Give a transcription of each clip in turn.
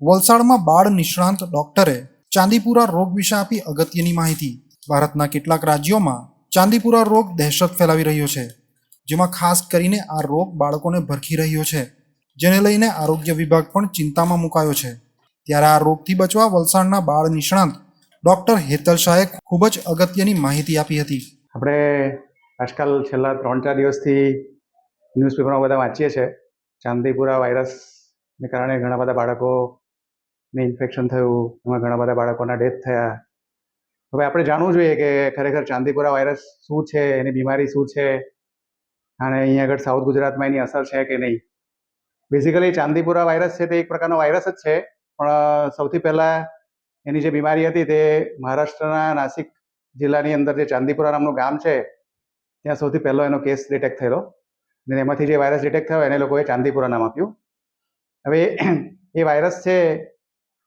વલસાડમાં બાળ નિષ્ણાંત ડોક્ટરે ચાંદીપુરા રોગ વિશે આપી અગત્યની માહિતી. ભારતના કેટલાક રાજ્યોમાં ચાંદીપુરા રોગ દહેશત ફેલાવી રહ્યો છે, જેમાં ખાસ કરીને આ રોગ બાળકોને ભરખી રહ્યો છે, જેને લઈને આરોગ્ય વિભાગ પણ ચિંતામાં મુકાયો છે. ત્યારે આ રોગથી બચવા વલસાડના બાળ નિષ્ણાંત ડોક્ટર હેતલ શાહે ખૂબ જ અગત્યની માહિતી આપી હતી. આપણે આજકાલ છેલ્લા ત્રણ ચાર દિવસથી ન્યૂઝપેપરમાં બધા વાંચીએ છીએ ચાંદીપુરા વાયરસને કારણે ઘણા બધા બાળકોને ઇન્ફેક્શન થયું, એમાં ઘણા બધા બાળકોના ડેથ થયા. હવે આપણે જાણવું જોઈએ કે ખરેખર ચાંદીપુરા વાયરસ શું છે, એની બીમારી શું છે, અને અહીંયા આગળ સાઉથ ગુજરાતમાં એની અસર છે કે નહીં. બેઝિકલી ચાંદીપુરા વાયરસ છે તે એક પ્રકારનો વાયરસ જ છે, પણ સૌથી પહેલાં એની જે બીમારી હતી તે મહારાષ્ટ્રના નાસિક જિલ્લાની અંદર જે ચાંદીપુરા નામનું ગામ છે, ત્યાં સૌથી પહેલો એનો કેસ ડિટેક્ટ થયેલો. અને એમાંથી જે વાયરસ ડિટેક્ટ થયો, એને લોકોએ ચાંદીપુરા નામ આપ્યું. હવે, એ વાયરસ છે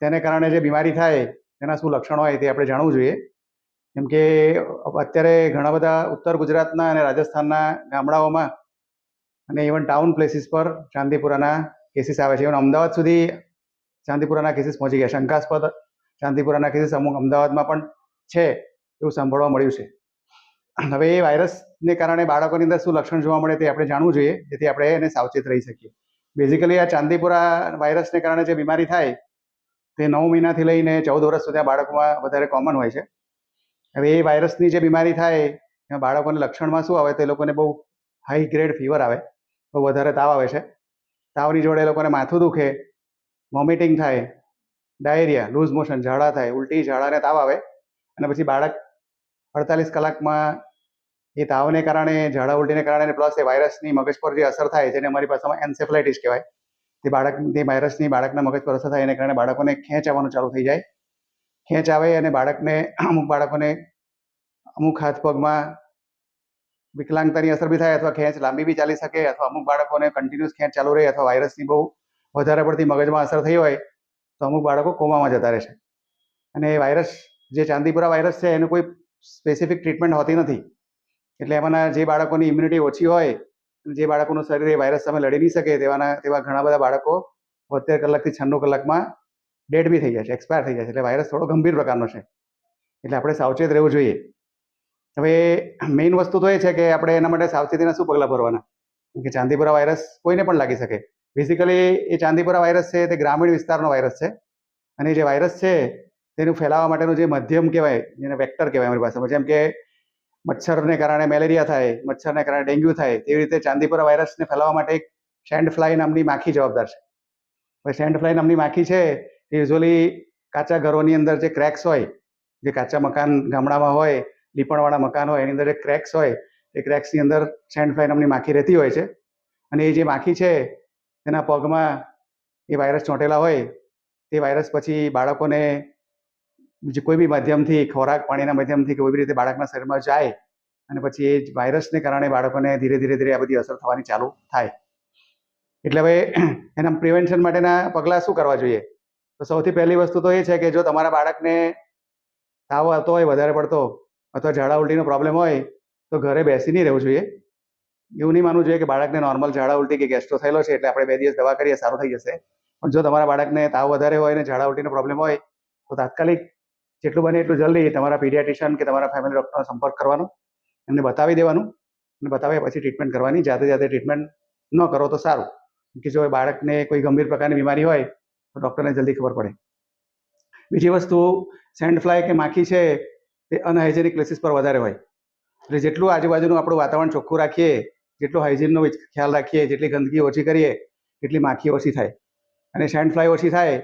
તેને કારણે જે બીમારી થાય, તેના શું લક્ષણો હોય તે આપણે જાણવું જોઈએ. કેમ કે, અત્યારે ઘણા બધા ઉત્તર ગુજરાતના અને રાજસ્થાનના ગામડાઓમાં અને ઇવન ટાઉન પ્લેસીસ પર ચાંદીપુરાના કેસીસ આવે છે. ઇવન અમદાવાદ સુધી ચાંદીપુરાના કેસીસ પહોંચી ગયા શંકાસ્પદ ચાંદીપુરાના કેસીસ અમુક અમદાવાદમાં પણ છે એવું સાંભળવા મળ્યું છે. હવે એ વાયરસને કારણે બાળકોની અંદર શું લક્ષણ જોવા મળે તે આપણે જાણવું જોઈએ, જેથી આપણે એને સાવચેત રહી શકીએ. બેઝિકલી આ ચાંદીપુરા વાયરસને કારણે જે બીમારી થાય તે નવ મહિનાથી લઈને ચૌદ વર્ષ સુધી આ બાળકોમાં વધારે કોમન હોય છે. હવે એ વાયરસની જે બીમારી થાય, એમાં બાળકોને લક્ષણમાં શું આવે, તો એ લોકોને બહુ હાઈ ગ્રેડ ફીવર આવે, બહુ વધારે તાવ આવે છે. તાવની જોડે એ લોકોને માથું દુખે વોમિટિંગ થાય ડાયરિયા લૂઝ મોશન ઝાડા થાય, ઉલટી, ઝાડાને તાવ આવે, અને પછી બાળક અડતાલીસ કલાકમાં એ તાવને કારણે, ઝાડા, ઉલટીને કારણે પ્લસ એ વાયરસની મગજ પર જે અસર થાય, જેને અમારી ભાષામાં એન્સેફલાઇટિસ કહેવાય તે બાળક તે વાયરસની બાળકના મગજ પર અસર થાય એને કારણે બાળકોને ખેંચ આવવાનું ચાલુ થઈ જાય. ખેંચ આવે અને બાળકને, અમુક બાળકોને અમુક હાથ પગમાં વિકલાંગતાની અસર બી થાય અથવા ખેંચ લાંબી બી ચાલી શકે અથવા અમુક બાળકોને કન્ટિન્યુઅસ ખેંચ ચાલુ રહે અથવા વાયરસની બહુ વધારે પડતી મગજમાં અસર થઈ હોય, તો અમુક બાળકો કોમામાં જતા રહે છે. અને એ વાયરસ જે ચાંદીપુરા વાયરસ છે, એનું કોઈ સ્પેસિફિક ટ્રીટમેન્ટ હોતી નથી. એટલે એમાંના જે બાળકોની ઇમ્યુનિટી ઓછી હોય જે બાળકોનું શરીર એ વાયરસ સામે લડી નહીં શકે તેવાના, તેવા ઘણા બધા બાળકો બોતેર કલાકથી છન્નું કલાકમાં ડેડ બી થઈ જાય છે એક્સપાયર થઈ જાય છે. એટલે વાયરસ થોડો ગંભીર પ્રકારનો છે. એટલે આપણે સાવચેત રહેવું જોઈએ. હવે મેઇન વસ્તુ તો એ છે કે આપણે એના માટે સાવચેતીના શું પગલાં ભરવાના? કે ચાંદીપુરા વાયરસ કોઈને પણ લાગી શકે. બેઝિકલી એ ચાંદીપુરા વાયરસ છે, તે ગ્રામીણ વિસ્તારનો વાયરસ છે. અને જે વાયરસ છે, તેનું ફેલાવા માટેનું જે મધ્યમ કહેવાય, જેને વેક્ટર કહેવાય અમારી ભાષામાં, જેમ કે મચ્છરને કારણે મેલેરિયા થાય, મચ્છરને કારણે ડેન્ગ્યુ થાય, તેવી રીતે ચાંદીપુરા વાયરસને ફેલાવવા માટે એક સેન્ડ ફ્લાય નામની માખી જવાબદાર છે. હવે સેન્ડ ફ્લાય નામની માખી છે, એ યુઝ્યુઅલી કાચા ઘરોની અંદર જે ક્રેક્સ હોય, જે કાચા મકાન ગામડામાં હોય, લીપણવાળા મકાન હોય, એની અંદર જે ક્રેક્સ હોય, એ ક્રેક્સની અંદર સેન્ડ ફ્લાય નામની માખી રહેતી હોય છે. અને એ જે માખી છે, તેના પગમાં એ વાયરસ ચોંટેલા હોય, તે વાયરસ પછી બાળકોને જે કોઈ બી માધ્યમથી ખોરાક પાણીના માધ્યમથી કોઈ બી રીતે બાળકના શરીરમાં જાય અને પછી એ વાયરસને કારણે બાળકોને ધીરે ધીરે ધીરે આ બધી અસર થવાની ચાલુ થાય. એટલે હવે એના પ્રિવેન્શન માટેના પગલાં શું કરવા જોઈએ? તો સૌથી પહેલી વસ્તુ તો એ છે કે જો તમારા બાળકને તાવ આવતો હોય, વધારે પડતો, અથવા ઝાડા ઉલટીનો પ્રોબ્લેમ હોય, તો ઘરે બેસી નહીં રહેવું જોઈએ. એવું નહીં માનવું જોઈએ કે બાળકને નોર્મલ ઝાડા ઉલટી કે ગેસ્ટ્રો થયેલો છે એટલે આપણે બે દિવસ દવા કરીએ, સારું થઈ જશે. પણ જો તમારા બાળકને તાવ વધારે હોય અને ઝાડા ઉલટીનો પ્રોબ્લેમ હોય, તો તાત્કાલિક જેટલું બને એટલું જલ્દી તમારા પીડિયાટ્રિશિયન કે તમારા ફેમિલી ડૉક્ટરનો સંપર્ક કરવાનો, એમને બતાવી દેવાનું અને બતાવ્યા પછી ટ્રીટમેન્ટ કરવાની. જાતે જાતે ટ્રીટમેન્ટ ન કરો તો સારું. કે જો બાળકને કોઈ ગંભીર પ્રકારની બીમારી હોય, તો ડૉક્ટરને જલ્દી ખબર પડે. બીજી વસ્તુ સેન્ડ ફ્લાય કે માખી છે તે અનહાઇજેનિક પ્લેસીસ પર વધારે હોય. એટલે જેટલું આજુબાજુનું આપણું વાતાવરણ ચોખ્ખું રાખીએ, જેટલું હાઇજીનનો ખ્યાલ રાખીએ, જેટલી ગંદકી ઓછી કરીએ, એટલી માખી ઓછી થાય. અને સેન્ડ ફ્લાય ઓછી થાય,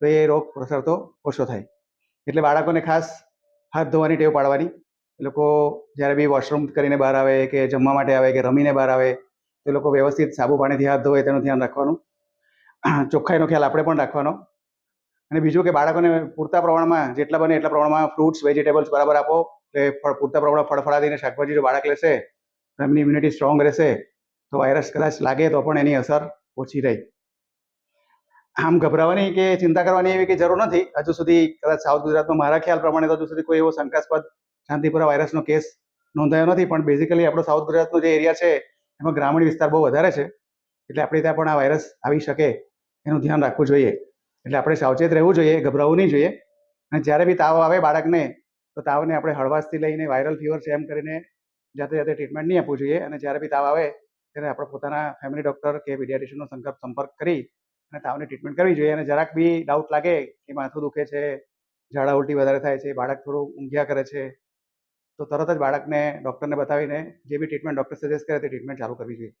તો એ રોગ પ્રસરતો ઓછો થાય. એટલે બાળકોને ખાસ હાથ ધોવાની ટેવ પાડવાની. એ લોકો જ્યારે બી વોશરૂમ કરીને બહાર આવે કે જમવા માટે આવે કે રમીને બહાર આવે, તો એ લોકો વ્યવસ્થિત સાબુ પાણીથી હાથ ધોવે તેનું ધ્યાન રાખવાનું. ચોખ્ખાઈનો ખ્યાલ આપણે પણ રાખવાનો. અને બીજું કે બાળકોને પૂરતા પ્રમાણમાં જેટલા બને એટલા પ્રમાણમાં ફ્રૂટ્સ વેજીટેબલ્સ બરાબર આપો. એટલે પૂરતા પ્રમાણમાં ફળફળાદીને શાકભાજી જો બાળક લેશે એમની ઇમ્યુનિટી સ્ટ્રોંગ રહેશે. તો વાયરસ કદાચ લાગે તો પણ એની અસર ઓછી રહે. આમ ગભરાવાની કે ચિંતા કરવાની એવી કે જરૂર નથી. હજુ સુધી કદાચ સાઉથ ગુજરાતમાં મારા ખ્યાલ પ્રમાણે તો હજુ સુધી કોઈ એવો શંકાસ્પદ શાંતિપુરા વાયરસનો કેસ નોંધાયો નથી. પણ બેઝિકલી આપણો સાઉથ ગુજરાતનો જે એરિયા છે, એમાં ગ્રામીણ વિસ્તાર બહુ વધારે છે. એટલે આપણે ત્યાં પણ આ વાયરસ આવી શકે એનું ધ્યાન રાખવું જોઈએ. એટલે આપણે સાવચેત રહેવું જોઈએ, ગભરાવું નહીં જોઈએ. અને જ્યારે બી તાવ આવે બાળકને, તો તાવને આપણે હળવાશથી લઈને વાયરલ ફીવર છે એમ કરીને જાતે જાતે ટ્રીટમેન્ટ નહીં આપવું જોઈએ. અને જ્યારે બી તાવ આવે, ત્યારે આપણે પોતાના ફેમિલી ડૉક્ટર કે પીડિયાટ્રિશિયનનો સંપર્ક સંપર્ક કરી અને તાવની ટ્રીટમેન્ટ કરવી જોઈએ અને જરાક બી ડાઉટ લાગે કે માથું દુખે છે, ઝાડા ઉલટી વધારે થાય છે, બાળક થોડું ઊંઘ્યા કરે છે, તો તરત જ બાળકને ડૉક્ટરને બતાવીને જે બી ટ્રીટમેન્ટ ડૉક્ટર સજેસ્ટ કરે તે ટ્રીટમેન્ટ ચાલુ કરવી જોઈએ.